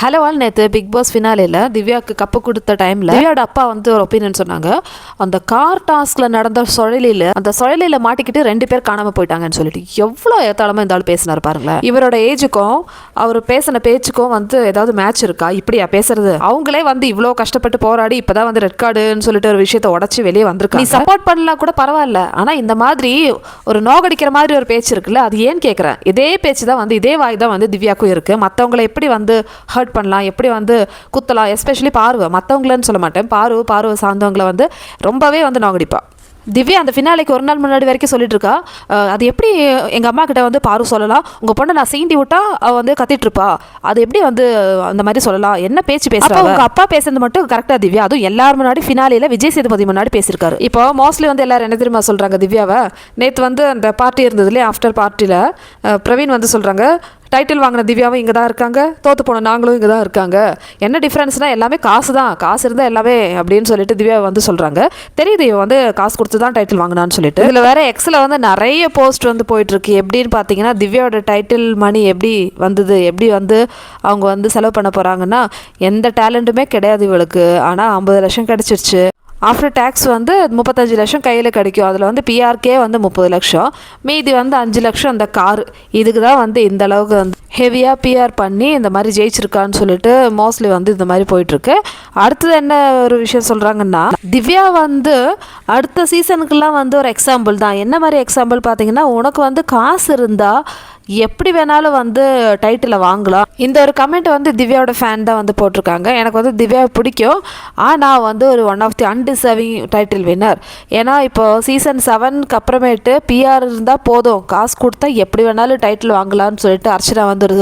Hello all நேற்று big pass ஃபினாலேயில் திவ்யாவுக்கு கப்பு கொடுத்த டைமில் திவ்யாவோட அப்பா வந்து ஒரு ஒப்பீனியன் சொன்னாங்க. அந்த கார் டாஸ்கில் நடந்த சுழலியில் அந்த சுழலியில் மாட்டிக்கிட்டு ரெண்டு பேர் காணாமல் போயிட்டாங்கன்னு சொல்லிட்டு. எவ்வளோ ஏத்தாளமாக இந்த ஆள் பேசினார் பாருங்களேன். இவரோட ஏஜுக்கும் அவர் பேசின பேச்சுக்கும் வந்து ஏதாவது மேட்ச் இருக்கா? இப்படியா பேசுறது? அவங்களே வந்து இவ்வளோ கஷ்டப்பட்டு போராடி இப்போ தான் வந்து ரெட் கார்டுன்னு சொல்லிட்டு ஒரு விஷயத்தை உடச்சி வெளியே வந்திருக்காங்க. நீ சப்போர்ட் பண்ணலாம் கூட பரவாயில்ல. ஆனால் இந்த மாதிரி ஒரு நோகடிக்கிற மாதிரி ஒரு பேச்சு இருக்குல்ல அது ஏன் கேட்குறேன் இதே பேச்சு தான் வந்து இதே வாய் தான் வந்து திவ்யாக்கும் இருக்குது மற்றவங்களை எப்படி வந்து ஹர்ட் பண்ணலாம். எப்படி வந்து குத்தலாம்? எஸ்பெஷலி பார்வை. மற்றவங்களன்னு சொல்ல மாட்டேன். பார்வை பார்வை சார்ந்தவங்களை வந்து ரொம்பவே வந்து நோகடிப்பா திவ்யா அந்த ஃபினாலைக்கு ஒரு நாள் முன்னாடி வரைக்கும் சொல்லிட்டு இருக்கா அது எப்படி எங்கள் அம்மா கிட்ட வந்து பாரு சொல்லலாம்? உங்கள் பொண்ணை நான் சீண்டி விட்டா அவ வந்து கத்திட்டு இருப்பா அது எப்படி வந்து அந்த மாதிரி சொல்லலாம்? என்ன பேச்சு பேசுறா உங்க அப்பா பேசுறது மட்டும் கரெக்டா திவ்யா? அதுவும் எல்லாரும் முன்னாடி ஃபினாலில விஜய் சேதுபதி முன்னாடி பேசியிருக்காரு. இப்போ மோஸ்ட்லி வந்து எல்லாரும் என்ன தெரியுமா சொல்றாங்க திவ்யாவை? நேற்று வந்து அந்த பார்ட்டி இருந்தது இல்லையா? ஆஃப்டர் பார்ட்டியில் பிரவீன் வந்து சொல்றாங்க டைட்டில் வாங்கின திவ்யாவும் இங்கே தான் இருக்காங்க. தோற்று போன நாங்களும் இங்கே தான் இருக்காங்க. என்ன டிஃப்ரென்ஸ்னால் எல்லாமே காசு தான். காசு இருந்தால் எல்லாமே அப்படின்னு சொல்லிட்டு திவ்யா வந்து சொல்கிறாங்க தெரியுது இவன் வந்து காசு கொடுத்து தான் டைட்டில் வாங்கினான்னு சொல்லிட்டு. இதில் வேற எக்ஸில் வந்து நிறைய போஸ்ட் வந்து போயிட்டுருக்கு எப்படின்னு பார்த்தீங்கன்னா திவ்யாவோட டைட்டில் மணி எப்படி வந்தது? எப்படி வந்து அவங்க வந்து செலவு பண்ண போகிறாங்கன்னா எந்த டேலண்ட்டுமே கிடையாது இவளுக்கு. ஆனால் ஐம்பது லட்சம் கிடச்சிருச்சு. ஆஃப்டர் டேக்ஸ் வந்து முப்பத்தஞ்சு லட்சம் கையில் கிடைக்கும். அதில் வந்து பிஆர்கே வந்து முப்பது லட்சம். மீதி வந்து அஞ்சு லட்சம் அந்த கார். இதுக்கு தான் வந்து இந்த அளவுக்கு வந்து ஹெவியாக பிஆர் பண்ணி இந்த மாதிரி ஜெயிச்சிருக்கான்னு சொல்லிட்டு மோஸ்ட்லி வந்து இந்த மாதிரி போயிட்டுருக்கு. அடுத்தது என்ன ஒரு விஷயம் சொல்கிறாங்கன்னா திவ்யா வந்து அடுத்த சீசனுக்கெல்லாம் வந்து ஒரு எக்ஸாம்பிள் தான். என்ன மாதிரி எக்ஸாம்பிள் பார்த்தீங்கன்னா உனக்கு வந்து காசு இருந்தால் எப்படி வேணாலும் வந்து டைட்டிலை வாங்கலாம். இந்த ஒரு கமெண்ட் வந்து திவ்யாவோட ஃபேன் தான் வந்து போட்டிருக்காங்க. எனக்கு வந்து திவ்யாவை பிடிக்கும். ஆனால் வந்து ஒரு one of the undeserving title winner ஏன்னா இப்போ சீசன் செவனுக்கு அப்புறமேட்டு பிஆர் இருந்தால் போதும். காசு கொடுத்தா எப்படி வேணாலும் டைட்டில் வாங்கலாம்னு சொல்லிட்டு அர்ச்சனா வந்து ஒரு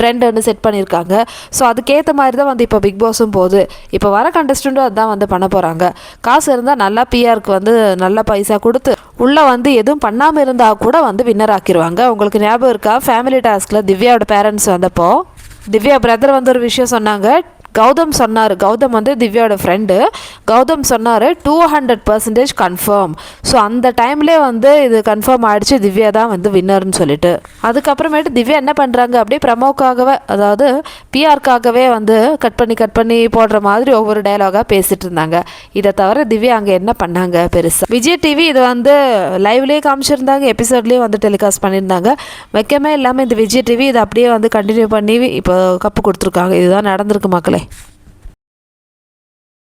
ட்ரெண்ட் வந்து செட் பண்ணியிருக்காங்க. ஸோ அதுக்கேற்ற மாதிரி தான் வந்து இப்போ பிக் பாஸும் போகுது. இப்போ வர கண்டஸ்டண்ட்டும் அதுதான் வந்து பண்ண போகிறாங்க காசு இருந்தால் நல்லா பிஆருக்கு வந்து நல்ல பைசா கொடுத்து உள்ளே வந்து எதுவும் பண்ணாமல் இருந்தால் கூட வந்து வின்னர் ஆக்கிடுவாங்க உங்களுக்கு ஞாபகம் இருக்கா? ஃபேமிலி டாஸ்கில் திவ்யாவோட பேரண்ட்ஸ் வந்தப்போ திவ்யா பிரதர் வந்து ஒரு விஷயம் சொன்னாங்க. கௌதம் சொன்னார். கௌதம் வந்து திவ்யாவோட ஃப்ரெண்டு கௌதம் சொன்னார் two hundred percentage confirm so அந்த டைம்லே வந்து இது கன்ஃபார்ம் ஆகிடுச்சு திவ்யா தான் வந்து வின்னர்னு சொல்லிட்டு. அதுக்கப்புறமேட்டு திவ்யா என்ன பண்ணுறாங்க அப்படியே ப்ரமோக்காகவே அதாவது பிஆர்க்காகவே வந்து கட் பண்ணி கட் பண்ணி போடுற மாதிரி ஒவ்வொரு டைலாகாக பேசிகிட்டு இருந்தாங்க. இதை தவிர திவ்யா அங்கே என்ன பண்ணாங்க பெருசாக விஜய் டிவி இது வந்து லைவ்லேயே காமிச்சிருந்தாங்க எபிசோட்லேயே வந்து டெலிகாஸ்ட் பண்ணியிருந்தாங்க. வைக்கமே இல்லாமல் இந்த விஜய் டிவி இதை அப்படியே வந்து கண்டினியூ பண்ணி இப்போ கப்பு கொடுத்துருக்காங்க. இதுதான் நடந்திருக்கு மக்களே. life.